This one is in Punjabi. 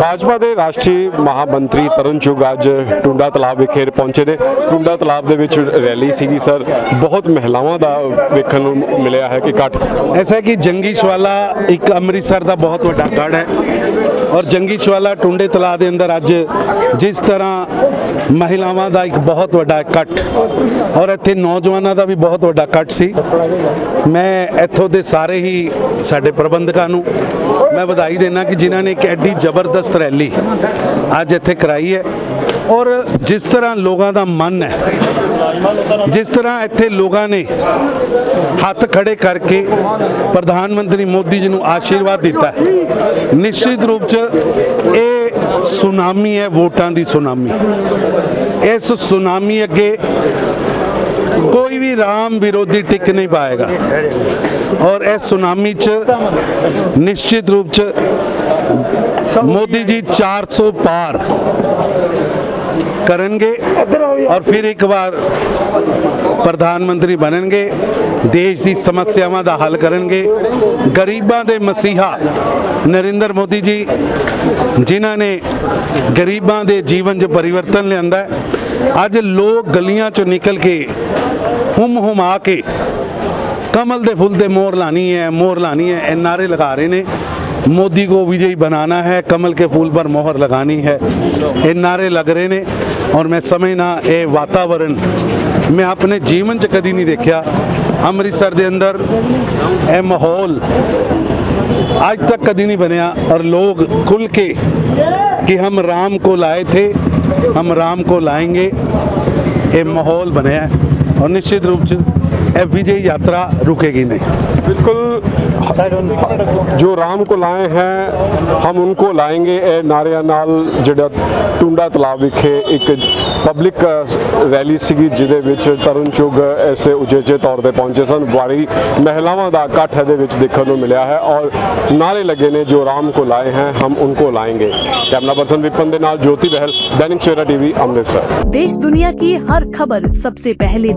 ਭਾਜਪਾ ਦੇ ਰਾਸ਼ਟਰੀ ਮਹਾਮੰਤਰੀ ਤਰਨ ਚੁਗ ਅੱਜ ਟੁੰਡਾ ਤਲਾਬ ਵਿਖੇ ਪਹੁੰਚੇ ਨੇ। ਟੁੰਡਾ ਤਲਾਬ ਦੇ ਵਿੱਚ ਰੈਲੀ ਸੀਗੀ ਸਰ। ਬਹੁਤ ਮਹਿਲਾਵਾਂ ਦਾ ਵੇਖਣ ਨੂੰ ਮਿਲਿਆ ਹੈ ਕਿ ਇਕੱਠ। ਐਸਾ ਕਿ ਜੰਗੀ ਸ਼ਵਾਲਾ ਇੱਕ ਅੰਮ੍ਰਿਤਸਰ ਦਾ ਬਹੁਤ ਵੱਡਾ ਗੜ੍ਹ ਹੈ ਔਰ ਜੰਗੀ ਸ਼ਵਾਲਾ ਟੁੰਡੇ ਤਲਾਬ ਦੇ ਅੰਦਰ ਅੱਜ ਜਿਸ ਤਰ੍ਹਾਂ ਮਹਿਲਾਵਾਂ ਦਾ ਇੱਕ ਬਹੁਤ ਵੱਡਾ ਇਕੱਠ ਔਰ ਇੱਥੇ ਨੌਜਵਾਨਾਂ ਦਾ ਵੀ ਬਹੁਤ ਵੱਡਾ ਇਕੱਠ ਸੀ। ਮੈਂ ਇੱਥੋਂ ਦੇ ਸਾਰੇ ਹੀ ਸਾਡੇ ਪ੍ਰਬੰਧਕਾਂ ਨੂੰ ਮੈਂ ਵਧਾਈ ਦੇਣਾ ਕਿ ਜਿਨ੍ਹਾਂ ਨੇ ਇੱਕ ਐਡੀ ਜ਼ਬਰਦਸਤ ਰੈਲੀ ਅੱਜ ਇੱਥੇ ਕਰਾਈ ਹੈ ਔਰ ਜਿਸ ਤਰ੍ਹਾਂ ਲੋਕਾਂ ਦਾ ਮਨ ਹੈ, ਜਿਸ ਤਰ੍ਹਾਂ ਇੱਥੇ ਲੋਕਾਂ ਨੇ ਹੱਥ ਖੜੇ ਕਰਕੇ ਪ੍ਰਧਾਨ ਮੰਤਰੀ ਮੋਦੀ ਜੀ ਨੂੰ ਆਸ਼ੀਰਵਾਦ ਦਿੱਤਾ ਨਿਸ਼ਚਿਤ ਰੂਪ 'ਚ ਇਹ ਸੁਨਾਮੀ ਹੈ, ਵੋਟਾਂ ਦੀ ਸੁਨਾਮੀ। ਇਸ ਸੁਨਾਮੀ ਅੱਗੇ ਕੋਈ ਵੀ ਰਾਮ ਵਿਰੋਧੀ ਟਿਕ ਨਹੀਂ ਪਾਏਗਾ। ਔਰ ਇਸ ਸੁਨਾਮੀ 'ਚ ਨਿਸ਼ਚਿਤ ਰੂਪ 'ਚ ਮੋਦੀ ਜੀ 400 ਪਾਰ ਕਰਨਗੇ ਔਰ ਫਿਰ ਇੱਕ ਵਾਰ ਪ੍ਰਧਾਨ ਮੰਤਰੀ ਬਣਨਗੇ, ਦੇਸ਼ ਦੀ ਸਮੱਸਿਆਵਾਂ ਦਾ ਹੱਲ ਕਰਨਗੇ। ਗਰੀਬਾਂ ਦੇ ਮਸੀਹਾ ਨਰਿੰਦਰ ਮੋਦੀ ਜੀ, ਜਿਨ੍ਹਾਂ ਨੇ ਗਰੀਬਾਂ ਦੇ ਜੀਵਨ 'ਚ ਪਰਿਵਰਤਨ ਲਿਆਂਦਾ ਅੱਜ ਲੋਕ ਗਲੀਆਂ 'ਚੋਂ ਨਿਕਲ ਕੇ ਹੁਮ ਹੁਮਾ ਕੇ कमल दे फूल दे मोर लानी है मोर लानी है ये नारे लगा रहे ने मोदी को विजयी बनाना है कमल के फूल पर मोहर लगानी है ये नारे लग रहे ने और मैं समझना ये वातावरण मैं अपने जीवन च कदी नहीं देखा ਅੰਮ੍ਰਿਤਸਰ ਦੇ ਅੰਦਰ ਇਹ ਮਾਹੌਲ आज तक कभी नहीं बनया और लोग खुल के कि हम राम को लाए थे हम राम को लाएंगे ये माहौल बनया है और निश्चित रूप से एफ विजय यात्रा रुकेगी नहीं। ਬਿਲਕੁਲ ਜੋ ਰਾਮ ਕੋ ਲਾਏ ਹੈ ਹਮ ਉਨਕੋ ਲਾਏਂਗੇ ਇਹ ਨਾਰਿਆਂ ਨਾਲ ਜਿਹੜਾ ਟੁੰਡਾ ਤਲਾਬ ਵਿਖੇ ਇੱਕ ਪਬਲਿਕ ਰੈਲੀ ਸੀਗੀ ਜਿਹਦੇ ਵਿੱਚ ਤਰਨ ਚੁਗ ਇਸ ਦੇ ਉਜੇਜੇ ਤੌਰ ਤੇ ਪਹੁੰਚੇ ਸਨ ਬਾਰੀ ਮਹਿਲਾਵਾਂ ਦਾ ਇਕੱਠ ਦੇ ਵਿੱਚ ਦੇਖਣ ਨੂੰ ਮਿਲਿਆ ਹੈ ਔਰ ਨਾਰੇ ਲੱਗੇ ਨੇ ਜੋ ਰਾਮ ਕੋ ਲਾਏ ਹੈ ਹਮ ਉਨਕੋ ਲਾਏਂਗੇ ਕੈਮਰਾ ਪਰਸਨ ਵਿਪਨ ਦੇ ਨਾਲ ਜੋਤੀ ਬਹਿਲ ਦੈਨਿਕ ਸਵੇਰਾ ਟੀਵੀ ਅੰਮ੍ਰਿਤਸਰ ਦੇਸ਼ ਦੁਨੀਆ ਕੀ ਹਰ ਖਬਰ ਸਭ ਤੋਂ ਪਹਿਲੇ